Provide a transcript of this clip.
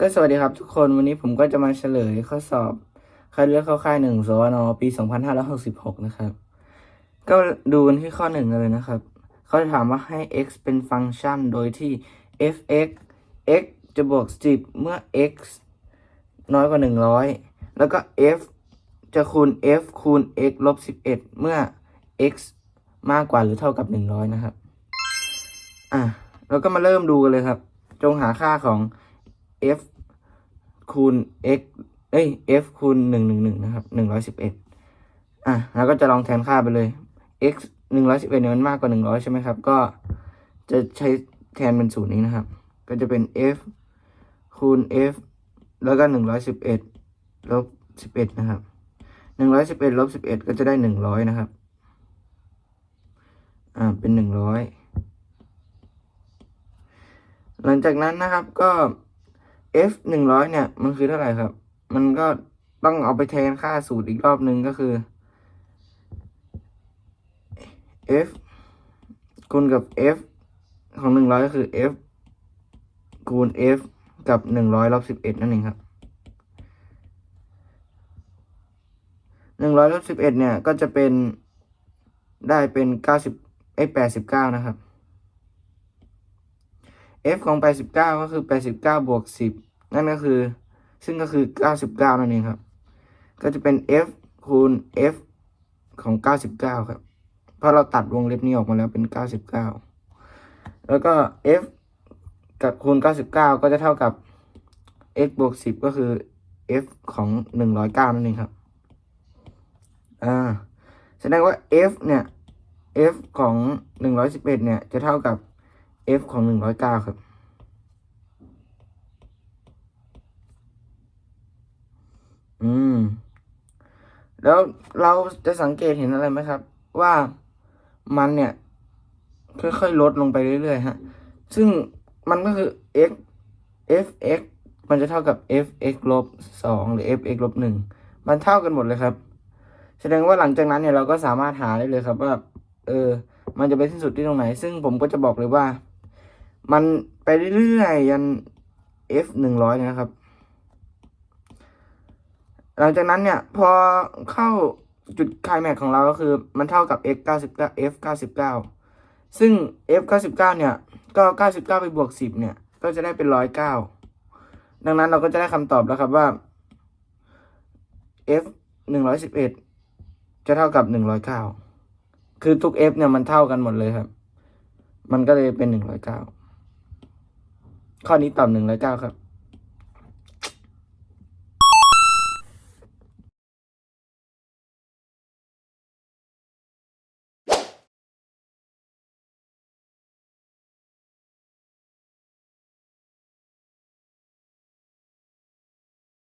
ก็สวัสดีครับทุกคนวันนี้ผมก็จะมาเฉลยข้อสอบคัดเลือกเข้าค่ายหนึ่งสวนปี 2566 นะครับ ก็ดูกันที่ข้อหนึ่งกันเลยนะครับ เขาจะถามว่าให้ x เป็นฟังก์ชันโดยที่ f(x) x จะบวก10 เมื่อ x น้อยกว่า 100 แล้วก็ f จะคูณ f คูณ x ลบ 11 เมื่อ x มากกว่าหรือเท่ากับ 100 นะครับ อะเราก็มาเริ่มดูกันเลยครับ จงหาค่าของ f คูณ x เอ้ย f คูณหนึ่งหนึ่งหนึ่งนะครับหนึ่งร้อยสิบเอ็ดอะแล้วก็จะลองแทนค่าไปเลย x หนึ่งร้อยสิบเอ็ดเนี่ยมันมากกว่าหนึ่งร้อยใช่ไหมครับ ก็จะใช้แทนเป็นสูตรนี้นะครับ ก็จะเป็น f คูณ f แล้วก็หนึ่งร้อยสิบเอ็ดลบสิบเอ็ดนะครับหนึ่งร้อยสิบเอ็ดลบสิบเอ็ดก็จะได้หนึ่งร้อยนะครับ อ่า เป็นหนึ่งร้อยหลังจากนั้นนะครับก็ f หนึ่งร้อยเนี่ย มันคือเท่าไหร่ครับ มันก็ต้องเอาไปแทนค่าสูตรอีกรอบหนึ่งก็คือ f คูณกับ f ของหนึ่งร้อยก็คือ f คูณ f กับหนึ่งร้อยลบสิบเอ็ดนั่นเองครับหนึ่งร้อยลบสิบเอ็ดเนี่ย ก็จะเป็นได้เป็นเก้าสิบไอ้แปดสิบเก้านะครับ f ของ89ก็คือ89บวก10 นั่นก็คือ ซึ่งก็คือ 99 นั่นเองครับ ก็จะเป็น f คูณ f ของ 99 ครับ เพราะเราตัดวงเล็บนี้ออกมาแล้วเป็น 99 แล้วก็ f กับคูณ 99 ก็จะเท่ากับ x บวก 10 ก็คือ f ของ 109 นั่นเองครับ อ่า แสดงว่า f เนี่ย f ของ 111 เนี่ย จะเท่ากับ f ของหนึ่งร้อยเก้าครับ อืม แล้วเราจะสังเกตเห็นอะไรไหมครับ ว่ามันเนี่ย ค่อยๆลดลงไปเรื่อยๆฮะ ซึ่งมันก็คือ x f x มันจะเท่ากับ f x ลบสองหรือ f x ลบหนึ่งมันเท่ากันหมดเลยครับ แสดงว่าหลังจากนั้นเนี่ยเราก็สามารถหาได้เลยครับว่า เออ มันจะไปสิ้นสุดที่ตรงไหน ซึ่งผมก็จะบอกเลยว่า มันไปเรื่อยๆยัน f หนึ่งร้อยนะครับ หลังจากนั้นเนี่ยพอเข้าจุดคลายแม็กซ์ของเราก็คือมันเท่ากับ x เก้าสิบเก้า f เก้าสิบเก้าซึ่ง f เก้าสิบเก้าเนี่ย ก็เก้าสิบเก้าไปบวกสิบเนี่ย ก็จะได้เป็นร้อยเก้าดังนั้นเราก็จะได้คำตอบแล้วครับว่า f หนึ่งร้อยสิบเอ็ดจะเท่ากับหนึ่งร้อยเก้าคือทุก f เนี่ยมันเท่ากันหมดเลยครับ มันก็เลยเป็นหนึ่งร้อยเก้าข้อนี้ตอบหนึ่งร้อยเก้าครับ